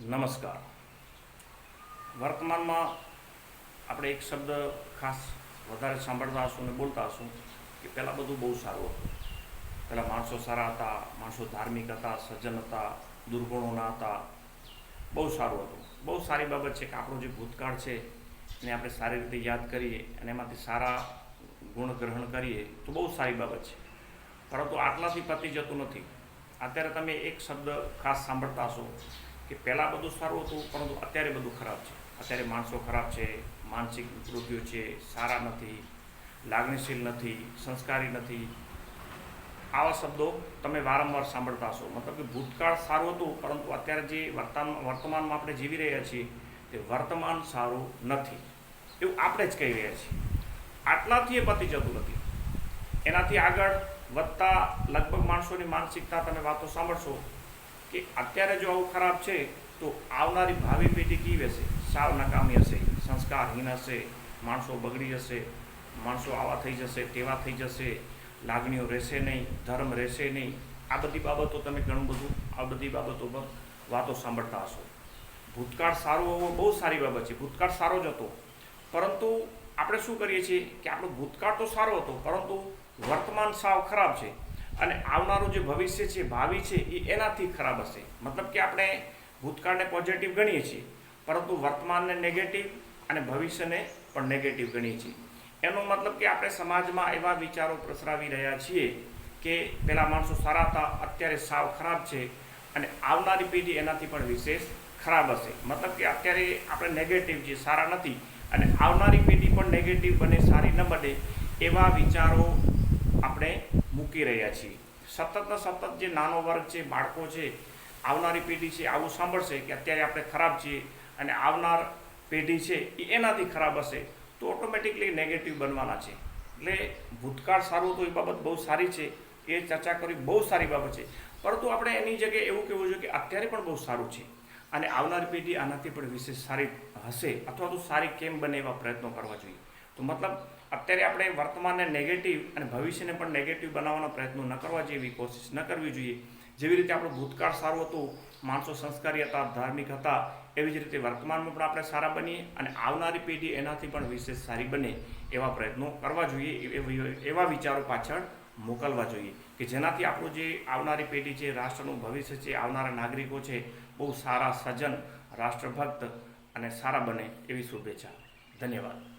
નમસ્કાર. વર્તમાનમાં આપણે એક શબ્દ ખાસ વધારે સાંભળતા હશું અને બોલતા હશું કે પહેલાં બધું બહુ સારું હતું. પહેલાં માણસો સારા હતા, માણસો ધાર્મિક હતા, સજ્જન હતા, દુર્ગુણોના હતા. બહુ સારું હતું. બહુ સારી બાબત છે કે આપણો જે ભૂતકાળ છે એને આપણે સારી રીતે યાદ કરીએ અને એમાંથી સારા ગુણ ગ્રહણ કરીએ તો બહુ સારી બાબત છે. પરંતુ આટલાથી પતી જતું નથી. અત્યારે તમે એક શબ્દ ખાસ સાંભળતા હશો કે પહેલાં બધું સારું હતું, પરંતુ અત્યારે બધું ખરાબ છે. અત્યારે માણસો ખરાબ છે, માનસિક વિકૃતિઓ છે, સારા નથી, લાગણીશીલ નથી, સંસ્કારી નથી. આવા શબ્દો તમે વારંવાર સાંભળતા હશો. મતલબ કે ભૂતકાળ સારું હતું, પરંતુ અત્યારે જે વર્તમાન વર્તમાનમાં આપણે જીવી રહ્યા છીએ, તે વર્તમાન સારું નથી. એવું આપણે જ કહી રહ્યા છીએ. આટલાથી એ પતી જતું નથી. એનાથી આગળ વધતા લગભગ માણસોની માનસિકતા તમે વાતો સાંભળશો કે અત્યારે જો આવું ખરાબ છે, તો આવનારી ભાવિ પેઢી કેવી હશે સાવ નકામી હશે, સંસ્કારહીન હશે, માણસો બગડી જશે, માણસો આવા થઈ જશે, તેવા થઈ જશે, લાગણીઓ રહેશે નહીં, ધર્મ રહેશે નહીં. આ બધી બાબતો તમે ઘણું બધું, આ બધી બાબતો પર વાતો સાંભળતા હશો. ભૂતકાળ સારો હોવો બહુ સારી બાબત છે, ભૂતકાળ સારો જ હતો. પરંતુ આપણે શું કરીએ છીએ કે આપણો ભૂતકાળ તો સારો હતો, પરંતુ વર્તમાન સાવ ખરાબ છે. અને આવનારું જે ભવિષ્ય છે, ભાવિ છે, એ એનાથી ખરાબ હશે. મતલબ કે આપણે ભૂતકાળને પોઝિટિવ ગણીએ છીએ, પરંતુ વર્તમાનને નેગેટિવ અને ભવિષ્યને પણ નેગેટિવ ગણીએ છીએ. એનો મતલબ કે આપણે સમાજમાં એવા વિચારો પ્રસરાવી રહ્યા છીએ કે પેલા માણસો સારા હતા, અત્યારે સાવ ખરાબ છે અને આવનારી પેઢી એનાથી પણ વિશેષ ખરાબ હશે. મતલબ કે અત્યારે આપણે નેગેટિવ છીએ સારા નથી અને આવનારી પેઢી પણ નેગેટિવ બને, સારી ન બને એવા વિચારો આપણે મૂકી રહ્યા છીએ. સતતના સતત જે નાનો વર્ગ છે, બાળકો છે, આવનારી પેઢી છે, આવું સાંભળશે કે અત્યારે આપણે ખરાબ છીએ અને આવનાર પેઢી છે એ એનાથી ખરાબ હશે, તો ઓટોમેટિકલી નેગેટિવ બનવાના છે. એટલે ભૂતકાળ સારું તો એ બાબત બહુ સારી છે, એ ચર્ચા કરવી બહુ સારી બાબત છે. પરંતુ આપણે એની જગ્યાએ એવું કહેવું જોઈએ કે અત્યારે પણ બહુ સારું છે અને આવનારી પેઢી આનાથી પણ વિશેષ સારી હશે અથવા તો સારી કેમ બને એવા પ્રયત્નો કરવા જોઈએ. તો મતલબ અત્યારે આપણે વર્તમાનને નેગેટિવ અને ભવિષ્યને પણ નેગેટિવ બનાવવાના પ્રયત્નો ન કરવા એવી કોશિશ ન કરવી જોઈએ. જેવી રીતે આપણું ભૂતકાળ સારું હતું, માણસો સંસ્કારી હતા, ધાર્મિક હતા, એવી જ રીતે વર્તમાનમાં પણ આપણે સારા બનીએ અને આવનારી પેઢી એનાથી પણ વિશેષ સારી બને એવા પ્રયત્નો કરવા જોઈએ એવા વિચારો પાછળ મોકલવા જોઈએ કે જેનાથી આપણું જે આવનારી પેઢી છે, રાષ્ટ્રનું ભવિષ્ય છે, આવનારા નાગરિકો છે, બહુ સારા સજ્જન, રાષ્ટ્રભક્ત અને સારા બને એવી શુભેચ્છા. ધન્યવાદ.